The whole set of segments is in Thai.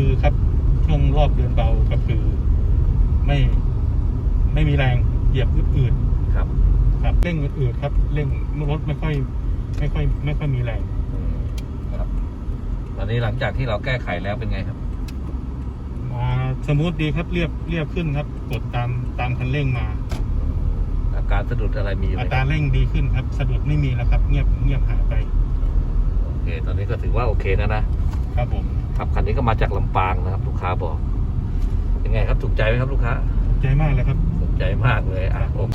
คือครับช่วงรอบเดินเบาก็คือไม่ไม่มีแรงเหยียบอืดครับ ๆครับเร่งอืดๆครับเร่งรถไม่ค่อย ไม่ค่อย ไม่ค่อยมีแรง อืมครับ ตอนนี้หลังจากที่เราแก้ไขแล้วเป็นไงครับ มาสมูทดีครับเรียบเรียบขึ้นครับ กดตามตามคันเร่งมา อาการสะดุดอะไรมีไหมอัคตรารับเร่งดีขึ้นครับสะดุดไม่มีแล้วครับ เงียบเงียบหายไปโอเค ตอนนี้ก็ถือว่าโอเคนะนะครับผม ครับคันนี้ก็มาจากลำปางนะครับ ลูกค้าบอกยังไงครับถูกใจไหมครับลูกค้าใจมากเลยครับสนใจมากเลยอะผม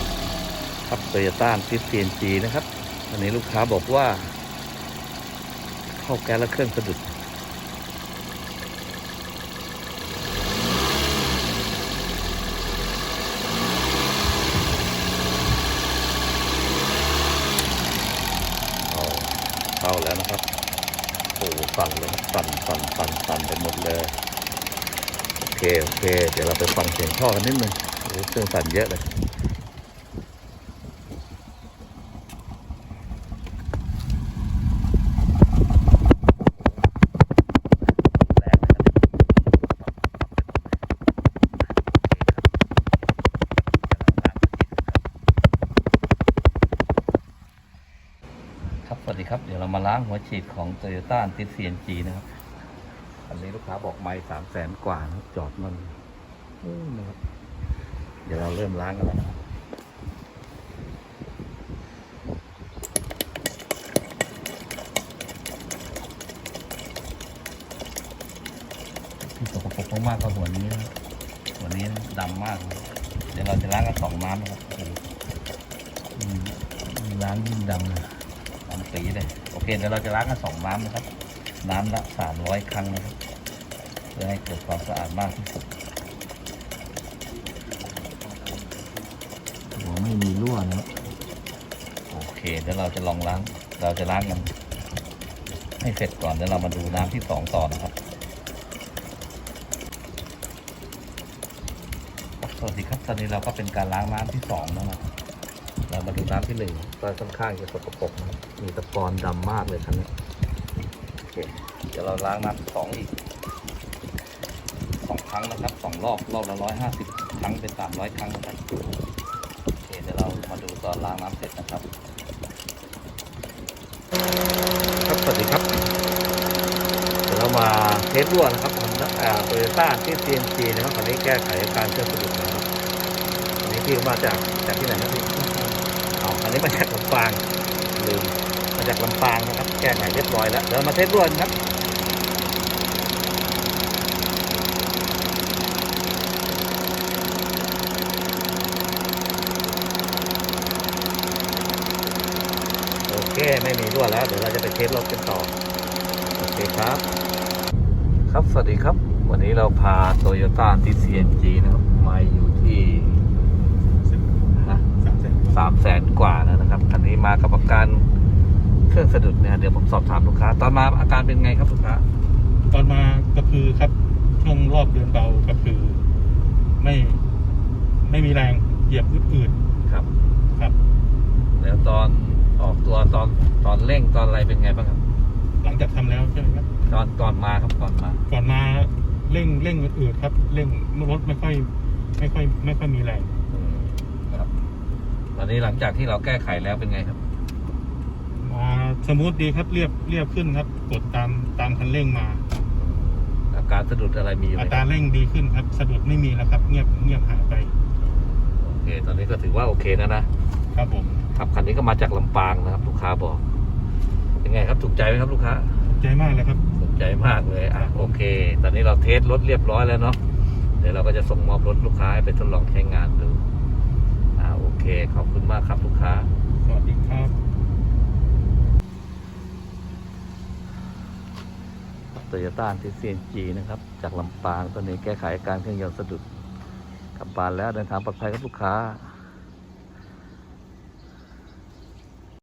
ครับโตโยต้าซิสเซียนจีนะครับวันนี้ลูกค้าบอกว่า เข้าแก๊สแล้วเครื่องสะดุด เอาเข้าแล้วนะครับ โอ้โหสั่นเลยครับสั่นสั่นสั่นสั่นไปหมดเลย โอเค โอเค เดี๋ยวเราไปฟังเสียงท่อกันนิดนึงโอ้เครื่องสั่นเยอะเลย แรงนะครับ ครับ สวัสดีครับ เดี๋ยวเรามาล้างหัวฉีดของ Toyota a n t i CNG นจีนะครับ อันนี้ลูกค้าบอกไม่สามแสนกว่านะจอดมันนู่นนะครับ เดี๋ยวเราเริ่มล้างกันแล้วนะครับที่สกปรกมากๆก็หัวนี้นะหัวนี้ดำมาก เดี๋ยวเราจะล้างกันสองน้ำนะครับล้างยิ่งดำเล ยดำปีเลยโอเคเดี๋ยวเราจะล้างกันสองน้ำนะครับ น้ำละสามร้อยครั้งนะครับเพื่อให้เกิดความสะอาดมากที่สุดหัวไม่มีรั่วนะโอเคเดี๋ยวเราจะลองล้าง เราจะล้างกันให้เสร็จก่อนเดี๋ยวเรามาดูน้ำที่สองต่อนะครับสวัสดีครับตอนนี้เราก็เป็นการล้างน้ำที่สองนะครับ เรามาดูน้ำที่หนึ่งก็ค่อนข้างจะสกปรกมีตะกอนดำมากเลยครั้งนี้โอเคเดี๋ยวเราล้างน้ำสองอีกสองครั้งนะครับสองรอบรอบละร้อยห้าสิบครั้งเป็นสามร้อยครั้งนะครับโอเคเดี๋ยวเรามาดูตอนล้างน้ำเสร็จนะครับ ครับสวัสดีครับเดี๋ยวเรามาเทสรั่วนะครับของโตโยต้าที่ CNG นะครับตอนนี้แก้ไขอาการเครื่องสะดุดนะครับอันนี้พี่มาจากจากที่ไหนนะพี่ นนี้มาจากลำปางลืมมาจากลำปางนะครับ แก้ไขเรียบร้อยแล้วเดี๋ยวมาเทสรั่วนะครับโอเคไม่มีรั่วแล้ว เดี๋ยวเราจะไปเทสรถกันต่อโอเคครับ ครับสวัสดีครับ วันนี้เราพาโตโยต้าที่ CNG นะครับ มาอยู่ที่นะ สามแสน สามแสนกว่าแล้วนะครับ คันนี้มา กับอาการเครื่องสะดุดเนี่ยเดี๋ยวผมสอบถามลูกค้า ตอนมาอาการเป็นไงครับลูกค้า ตอนมาก็คือครับช่วงรอบเดินเบาก็คือ ไม่ไม่มีแรงเหยียบอืดครับ ๆครับ แล้วตอนออกตัวตอนตอนเร่งตอนอะไรเป็นไงบ้างครับ หลังจากทำแล้วใช่ไหมครับ ตอนก่อนมาครับก่อนมา ก่อนมาเร่งเร่งอืดๆครับเร่งรถไม่ค่อย ไม่ค่อย ไม่ค่อยมีแรงอืมครับ ตอนนี้หลังจากที่เราแก้ไขแล้วเป็นไงครับมา สมูทดีครับเรียบเรียบขึ้นครับ กดตามตามคันเร่งมา อาการสะดุดอะไรมีไหมอัคตรารับเร่งดีขึ้นครับสะดุดไม่มีแล้วครับ เงียบเงียบหายไปโอเค ตอนนี้ก็ถือว่าโอเคนะนะครับผมครับคันนี้ก็มาจากลำปางนะครับ ลูกค้าบอกยังไงครับถูกใจไหมครับลูกค้าใจมากเลยครับ ถูกใจมากเลยอะโอเค ตอนนี้เราเทสรถเรียบร้อยแล้วเนาะเดี๋ยวเราก็จะส่งมอบรถลูกค้าให้ไปทดลองใช้งานดูอ่าโอเค ขอบคุณมากครับลูกค้า สวัสดีครับ โตโยต้าที่ CNG นะครับ จากลำปางตอนนี้แก้ไขอาการเครื่องยนต์สะดุดกลับบ้านแล้วเดินทางปลอดภัยกับลูกค้า